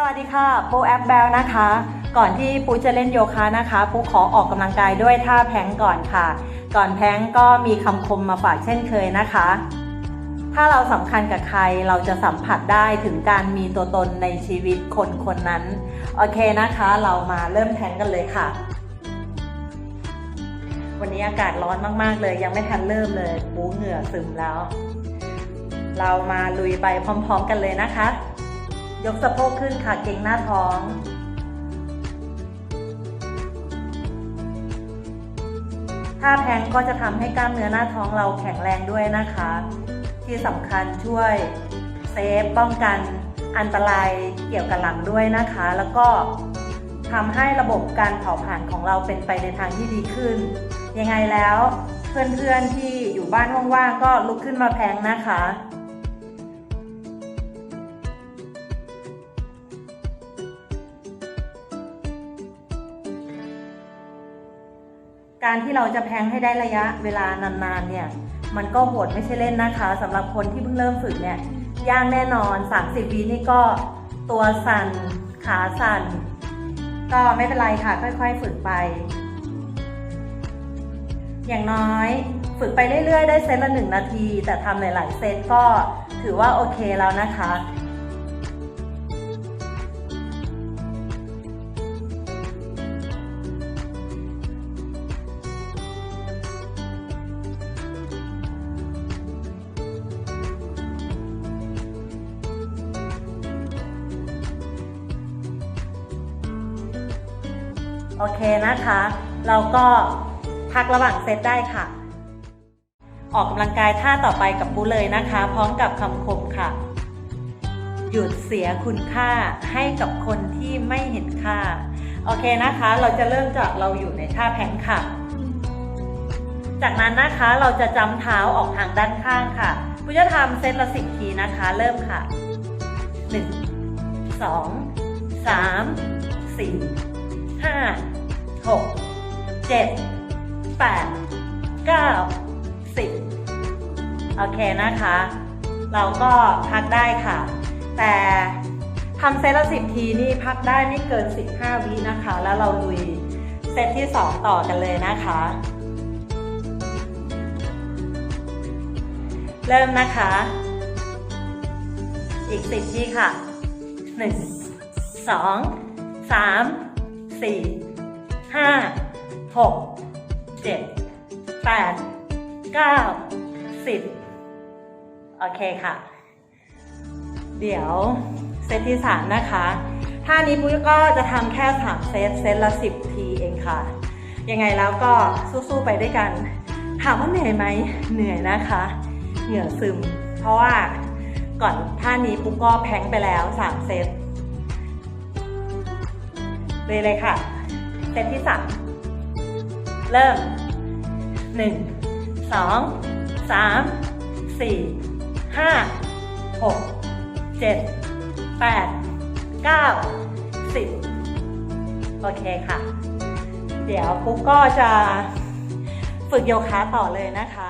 สวัสดีค่ะปูแอปแบลนะคะ ก่อนที่ปูจะเล่นโยคะนะคะปูขอออกกำลังกายด้วยท่าแพงก่อนค่ะ ก่อนแพงก็มีคำคมมาฝากเช่นเคยนะคะ ถ้าเราสำคัญกับใครเราจะสัมผัสได้ถึงการมีตัวตนในชีวิตคนคนนั้น โอเคนะคะ เรามาเริ่มแพงก์กันเลยค่ะ วันนี้อากาศร้อนมากๆเลย ยังไม่ทันเริ่มเลยปูเหงื่อซึมแล้ว เรามาลุยไปพร้อม ๆ กันเลยนะคะ ยกสะโพกขึ้นค่ะเก่งหน้าท้อง ท่าแพงก็จะทำให้กล้ามเนื้อหน้าท้องเราแข็งแรงด้วยนะคะ ที่สำคัญช่วยเซฟป้องกันอันตรายเกี่ยวกับหลังด้วยนะคะ แล้วก็ทำให้ระบบการเผาผลาญของเราเป็นไปในทางที่ดีขึ้น ยังไงแล้วเพื่อนๆที่อยู่บ้านว่างๆก็ลุกขึ้นมาแพงนะคะ การที่เราจะแพงให้ได้ระยะเวลานานๆเนี่ย มันก็โหดไม่ใช่เล่นนะคะสำหรับคนที่เพิ่งเริ่มฝึกเนี่ยยากแน่นอน 30วินี่ก็ตัวสั่นขาสั่น ก็ไม่เป็นไรค่ะ ค่อย ๆ ฝึกไป อย่างน้อยฝึกไปเรื่อยๆ ได้เซตละหนึ่งนาที แต่ทำหลายๆเซตก็ถือว่าโอเคแล้วนะคะ โอเคนะคะ เราก็พักระหว่างเซตได้ค่ะ ออกกำลังกายท่าต่อไปกับปูเลยนะคะ พร้อมกับคำคมค่ะ หยุดเสียคุณค่าให้กับคนที่ไม่เห็นค่า โอเคนะคะ เราจะเริ่มจากเราอยู่ในท่าแพงค่ะ จากนั้นนะคะเราจะจำเท้าออกทางด้านข้างค่ะปูจะทำเซตละสิบทีนะคะ เริ่มค่ะ1 2 3 4 ห้าหกเจ็ดแปดเก้าสิบโอเคนะคะ เราก็พักได้ค่ะ แต่ทำเซตละสิบทีนี่พักได้ไม่เกิน 15 วินะคะ แล้วเราลุยเซตที่ 2 ต่อกันเลยนะคะ เริ่มนะคะ อีก 10 ทีค่ะ 1 2 3 สี่ห้าหกเจ็ดแปดเก้าสิบโอเคค่ะ เดี๋ยวเซตที่สามนะคะท่านี้ปุ้ยก็จะทำแค่สามเซตเซตละสิบทีเองค่ะ ยังไงแล้วก็สู้ๆไปด้วยกัน ถามว่าเหนื่อยไหมเหนื่อยนะคะ เหงื่อซึม เพราะว่าก่อนท่านี้ปุ๊กก็แพงไปแล้วสามเซต เลยเลยค่ะ เซตที่สามเริ่มหนึ่งสองสามสี่ห้าหกเจ็ดแปดเก้าสิบโอเคค่ะ เดี๋ยวปุ๊กก็จะฝึกโยคะต่อเลยนะคะ